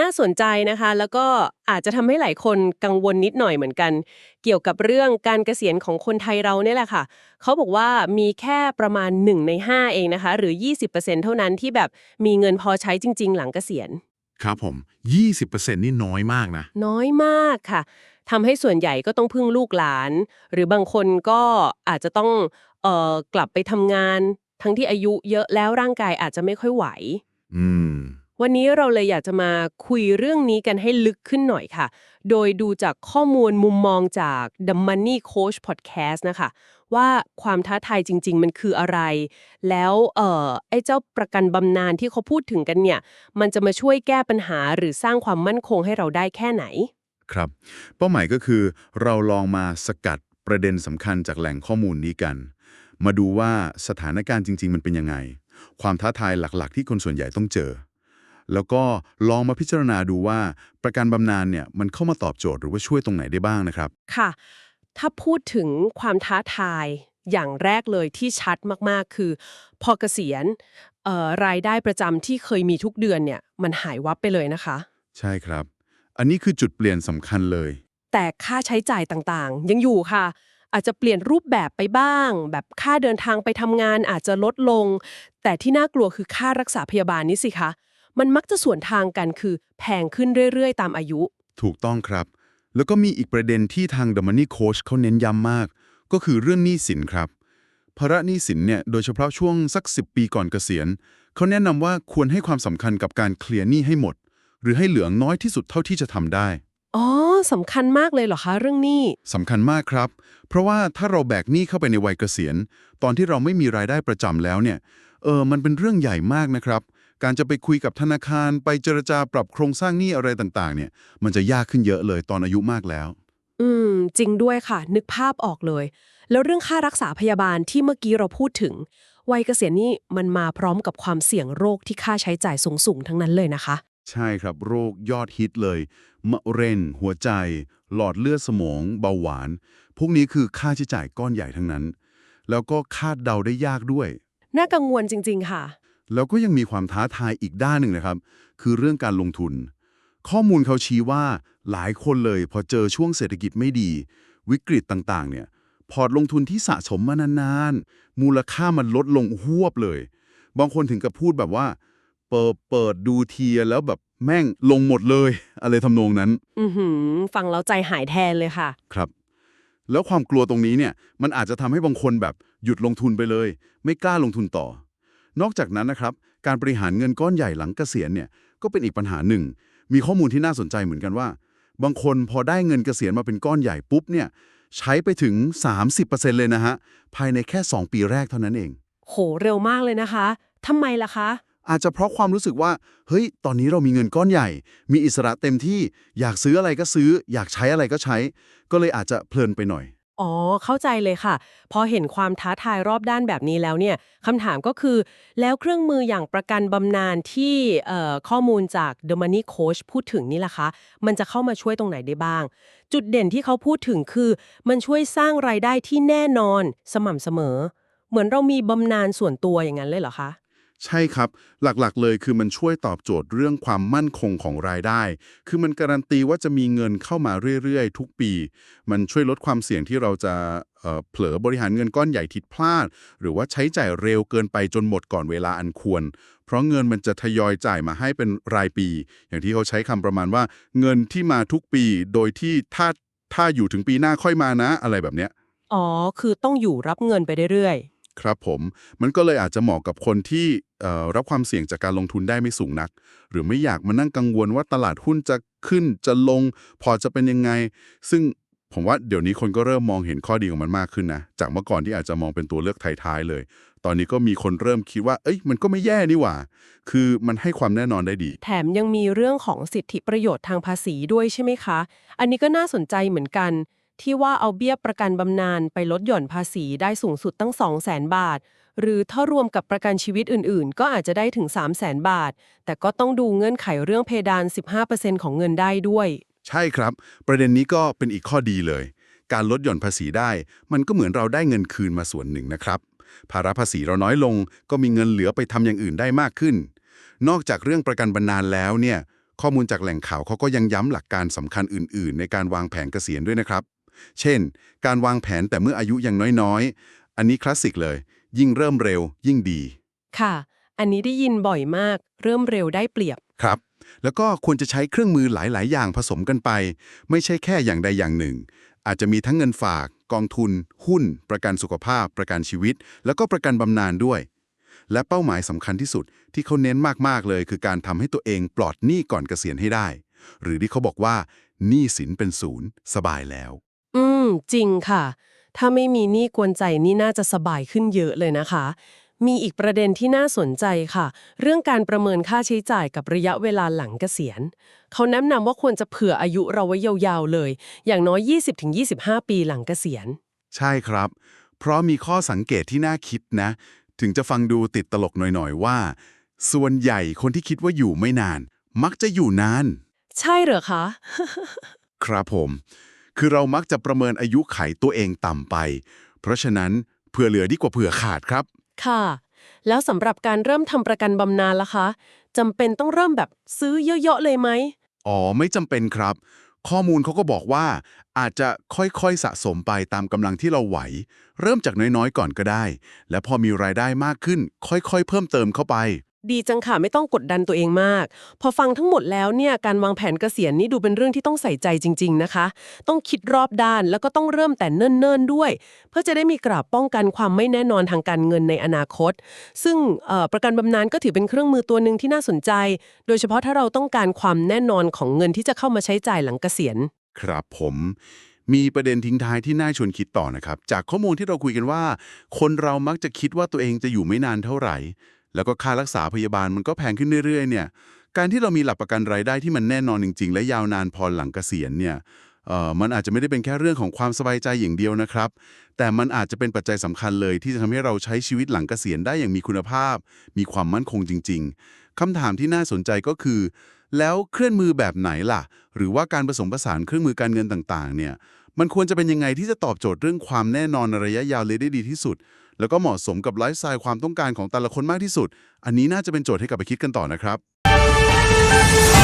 น่าสนใจนะคะ แล้วก็อาจจะทำให้หลายคนกังวลนิดหน่อยเหมือนกัน เกี่ยวกับเรื่องการเกษียณของคนไทยเราเนี่ยแหละค่ะ เขาบอกว่ามีแค่ประมาณ 1 ใน 5 เองนะคะ หรือ 20%เท่านั้นที่แบบมีเงินพอใช้จริง ๆ หลังเกษียณ ครับผม 20%นี่น้อยมากนะ น้อยมากค่ะทำให้ส่วนใหญ่ก็ต้องพึ่งลูกหลาน หรือบางคนก็อาจจะต้องเอ่อกลับไปทำงาน ทั้งที่อายุเยอะแล้วร่างกายอาจจะไม่ค่อยไหว อืม วันนี้เราเลยอยากจะมาคุยเรื่องนี้กันให้ลึกขึ้นหน่อยค่ะ โดยดูจากข้อมูลมุมมองจาก The Money Coach Podcast นะคะ ว่าความท้าทายจริง ๆ มันคืออะไร แล้วเอ่อไอ้เจ้าประกันบำนาญที่เขาพูดถึงกันเนี่ย มันจะมาช่วยแก้ปัญหาหรือสร้างความมั่นคงให้เราได้แค่ไหน ครับ เป้าหมายก็คือเราลองมาสกัดประเด็นสำคัญจากแหล่งข้อมูลนี้กัน มาดูว่าสถานการณ์จริง ๆ มันเป็นยังไง ความท้าทายหลัก ๆ ที่คนส่วนใหญ่ต้องเจอ แล้วก็ลองมาพิจารณาดูว่าประกันบำนาญเนี่ยมันเข้ามาตอบโจทย์หรือว่าช่วยตรงไหนได้บ้างนะครับ ค่ะ ถ้าพูดถึงความท้าทายอย่างแรกเลยที่ชัดมากๆ คือ พอเกษียณเอ่อรายได้ประจำที่เคยมีทุกเดือนเนี่ยมันหายวับไปเลยนะคะ ใช่ครับ อันนี้คือจุดเปลี่ยนสำคัญเลย แต่ค่าใช้จ่ายต่างๆ ยังอยู่ค่ะ อาจจะเปลี่ยนรูปแบบไปบ้าง แบบค่าเดินทางไปทำงานอาจจะลดลง แต่ที่น่ากลัวคือค่ารักษาพยาบาลนี่สิคะ มันมักจะส่วนทางกันคือแพงขึ้นเรื่อย ๆ ตามอายุ ถูกต้องครับ แล้วก็มีอีกประเด็นที่ทาง The Money Coach เขาเน้นย้ำมาก ก็คือเรื่องหนี้สินครับภาระหนี้สินเนี่ยโดยเฉพาะช่วงสัก 10 ปีก่อนเกษียณเขาแนะนำว่าควรให้ความสำคัญกับการเคลียร์หนี้ให้หมด หรือให้เหลือน้อยที่สุดเท่าที่จะทำได้อ๋อสำคัญมากเลยเหรอคะเรื่องนี้สำคัญมากครับ เพราะว่าถ้าเราแบกหนี้เข้าไปในวัยเกษียณ ตอนที่เราไม่มีรายได้ประจำแล้วเนี่ยเออมันเป็นเรื่องใหญ่มากนะครับ การจะไปคุยกับธนาคารไปเจรจาปรับโครงสร้างหนี้อะไรต่างๆ เนี่ย มันจะยากขึ้นเยอะเลยตอนอายุมากแล้ว อืม จริงด้วยค่ะ นึกภาพออกเลย แล้วเรื่องค่ารักษาพยาบาลที่เมื่อกี้เราพูดถึง วัยเกษียณนี่มันมาพร้อมกับความเสี่ยงโรคที่ค่าใช้จ่ายสูงๆ ทั้งนั้นเลยนะคะ ใช่ครับ โรคยอดฮิตเลยมะเร็งหัวใจ หลอดเลือดสมอง เบาหวาน พวกนี้คือค่าใช้จ่ายก้อนใหญ่ทั้งนั้น แล้วก็คาดเดาได้ยากด้วย น่ากังวลจริง ๆ ค่ะ แล้วก็ยังมีความท้าทายอีกด้านหนึ่งนะครับ คือเรื่องการลงทุน ข้อมูลเขาชี้ว่าหลายคนเลยพอเจอช่วงเศรษฐกิจไม่ดี วิกฤตต่างๆ เนี่ยพอร์ตลงทุนที่สะสมมานานๆ มูลค่ามันลดลงหวบเลย บางคนถึงกับพูดแบบว่า เปิดเปิดดูเทียแล้วแบบแม่งลงหมดเลย อะไรทำนองนั้น อือหือฟังแล้วใจหายแทนเลยค่ะ ครับ แล้วความกลัวตรงนี้เนี่ย มันอาจจะทำให้บางคนแบบหยุดลงทุนไปเลย ไม่กล้าลงทุนต่อ นอกจากนั้นนะครับ การบริหารเงินก้อนใหญ่หลังเกษียณเนี่ยก็เป็นอีกปัญหาหนึ่ง มีข้อมูลที่น่าสนใจเหมือนกันว่า บางคนพอได้เงินเกษียณมาเป็นก้อนใหญ่ปุ๊บเนี่ยใช้ไปถึง 30%เลยนะฮะภายในแค่ 2 ปีแรกเท่านั้นเอง โหเร็วมากเลยนะคะทำไมล่ะคะ อาจจะเพราะความรู้สึกว่า เฮ้ย ตอนนี้เรามีเงินก้อนใหญ่ มีอิสระเต็มที่อยากซื้ออะไรก็ซื้อ อยากใช้อะไรก็ใช้ ก็เลยอาจจะเพลินไปหน่อย อ๋อ เข้าใจเลยค่ะ พอเห็นความท้าทายรอบด้านแบบนี้แล้วเนี่ยคำถามก็คือ แล้วเครื่องมืออย่างประกันบำนาญที่เอ่อข้อมูลจาก The Money Coach พูดถึงนี่ล่ะคะ มันจะเข้ามาช่วยตรงไหนได้บ้าง จุดเด่นที่เขาพูดถึงคือ มันช่วยสร้างรายได้ที่แน่นอนสม่ำเสมอ เหมือนเรามีบำนาญส่วนตัวอย่างนั้นเลยเหรอคะ ใช่ครับ หลักๆ เลยคือมันช่วยตอบโจทย์เรื่องความมั่นคงของรายได้ คือมันการันตีว่าจะมีเงินเข้ามาเรื่อยๆ ทุกปี มันช่วยลดความเสี่ยงที่เราจะเอ่อเผลอบริหารเงินก้อนใหญ่ทิดพลาด หรือว่าใช้จ่ายเร็วเกินไปจนหมดก่อนเวลาอันควร เพราะเงินมันจะทยอยจ่ายมาให้เป็นรายปี อย่างที่เขาใช้คำประมาณว่า เงินที่มาทุกปี โดยที่ถ้าถ้าอยู่ถึงปีหน้าค่อยมานะ อะไรแบบเนี้ยอ๋อ คือต้องอยู่รับเงินไปเรื่อย ครับผม มันก็เลยอาจจะเหมาะกับคนที่รับความเสี่ยงจากการลงทุนได้ไม่สูงนัก หรือไม่อยากมานั่งกังวลว่าตลาดหุ้นจะขึ้นจะลง พอจะเป็นยังไง ซึ่งผมว่าเดี๋ยวนี้คนก็เริ่มมองเห็นข้อดีของมันมากขึ้นนะ จากเมื่อก่อนที่อาจจะมองเป็นตัวเลือกท้ายๆเลย ตอนนี้ก็มีคนเริ่มคิดว่า เอ้ย มันก็ไม่แย่นี่หว่า คือมันให้ความแน่นอนได้ดี แถมยังมีเรื่องของสิทธิประโยชน์ทางภาษีด้วยใช่ไหมคะ อันนี้ก็น่าสนใจเหมือนกัน ที่ว่าเอาเบี้ยประกันบำนาญไปลดหย่อนภาษีได้สูงสุดตั้ง 2 0 0 0 0 0 บาท หรือถ้ารวมกับประกันชีวิตอื่น ๆ ก็อาจจะได้ถึง 3 0 0 0 0 0 บาท แต่ก็ต้องดูเงื่อนไขเรื่องเพดาน 15%ของเงินได้ด้วย ใช่ครับ ประเด็นนี้ก็เป็นอีกข้อดีเลย การลดหย่อนภาษีได้ มันก็เหมือนเราได้เงินคืนมาส่วนหนึ่งนะครับ ภาระภาษีเราน้อยลง ก็มีเงินเหลือไปทำอย่างอื่นได้มากขึ้น นอกจากเรื่องประกันบำนาญแล้วเนี่ยข้อมูลจากแหล่งข่าวเขาก็ยังย้ำหลักการสำคัญอื่น ๆ ในการวางแผนเกษียณด้วยนะครับ เช่น การวางแผนแต่เมื่ออายุยังน้อยๆ อันนี้คลาสสิกเลย ยิ่งเริ่มเร็วยิ่งดี ค่ะ อันนี้ได้ยินบ่อยมาก เริ่มเร็วได้เปรียบ ครับ แล้วก็ควรจะใช้เครื่องมือหลาย ๆ อย่างผสมกันไป ไม่ใช่แค่อย่างใดอย่างหนึ่ง อาจจะมีทั้งเงินฝาก กองทุน หุ้น ประกันสุขภาพ ประกันชีวิต แล้วก็ประกันบำนาญด้วย และเป้าหมายสำคัญที่สุดที่เขาเน้นมาก ๆ เลย คือการทำให้ตัวเองปลอดหนี้ก่อนเกษียณให้ได้ หรือที่เขาบอกว่าหนี้สินเป็นศูนย์สบายแล้วอื ม จริงค่ะ ถ้าไม่มีหนี้กวนใจนี่น่าจะสบายขึ้นเยอะเลยนะคะ มีอีกประเด็นที่น่าสนใจค่ะ เรื่องการประเมินค่าใช้จ่ายกับระยะเวลาหลังเกษียณ เขาแนะนำว่าควรจะเผื่ออายุเราไว้ยาวๆเลย อย่างน้อย 20-25 ปีหลังเกษียณ ใช่ครับ เพราะมีข้อสังเกตที่น่าคิดนะ ถึงจะฟังดูติดตลกหน่อยๆว่า ส่วนใหญ่คนที่คิดว่าอยู่ไม่นาน มักจะอยู่นาน ใช่เหรอคะ ครับผม คือเรามักจะประเมินอายุไขตัวเองต่ำไป เพราะฉะนั้นเผื่อเหลือดีกว่าเผื่อขาดครับ ค่ะ แล้วสำหรับการเริ่มทำประกันบำนาญล่ะคะจำเป็นต้องเริ่มแบบซื้อเยอะๆเลยไหมอ๋อ ไม่จำเป็นครับ ข้อมูลเขาก็บอกว่า อาจจะค่อยๆสะสมไปตามกำลังที่เราไหว เริ่มจากน้อยๆ ก่อนก็ได้ และพอมีรายได้มากขึ้น ค่อยๆ เพิ่มเติมเข้าไป ดีจังค่ะไม่ต้องกดดันตัวเองมาก พอฟังทั้งหมดแล้วเนี่ยการวางแผนเกษียณนี่ดูเป็นเรื่องที่ต้องใส่ใจจริง ๆนะคะ ต้องคิดรอบด้านแล้วก็ต้องเริ่มแต่เนิ่นๆด้วย เพื่อจะได้มีกราบป้องกันความไม่แน่นอนทางการเงินในอนาคต ซึ่งประกันบำนาญก็ถือเป็นเครื่องมือตัวหนึ่งที่น่าสนใจ โดยเฉพาะถ้าเราต้องการความแน่นอนของเงินที่จะเข้ามาใช้จ่ายหลังเกษียณ ครับผมมีประเด็นทิ้งท้ายที่น่าชวนคิดต่อนะครับ จากข้อมูลที่เราคุยกันว่า คนเรามักจะคิดว่าตัวเองจะอยู่ไม่นานเท่าไหร่ แล้วก็ค่ารักษาพยาบาลมันก็แพงขึ้นเรื่อยๆเนี่ยการที่เรามีหลักประกันรายได้ที่มันแน่นอนจริง ๆ และยาวนานพอหลังเกษียณเนี่ยเอ่อมันอาจจะไม่ได้เป็นแค่เรื่องของความสบายใจอย่างเดียวนะครับ แต่มันอาจจะเป็นปัจจัยสำคัญเลย ที่จะทำให้เราใช้ชีวิตหลังเกษียณได้อย่างมีคุณภาพ มีความมั่นคงจริง ๆคำถามที่น่าสนใจก็คือ แล้วเครื่องมือแบบไหนล่ะ หรือว่าการผสมผสานเครื่องมือการเงินต่างๆ เนี่ย มันควรจะเป็นยังไงที่จะตอบโจทย์เรื่องความแน่นอนในระยะยาวเลยได้ดีที่สุด แล้วก็เหมาะสมกับไลฟ์สไตล์ความต้องการของแต่ละคนมากที่สุด อันนี้น่าจะเป็นโจทย์ให้กลับไปคิดกันต่อนะครับ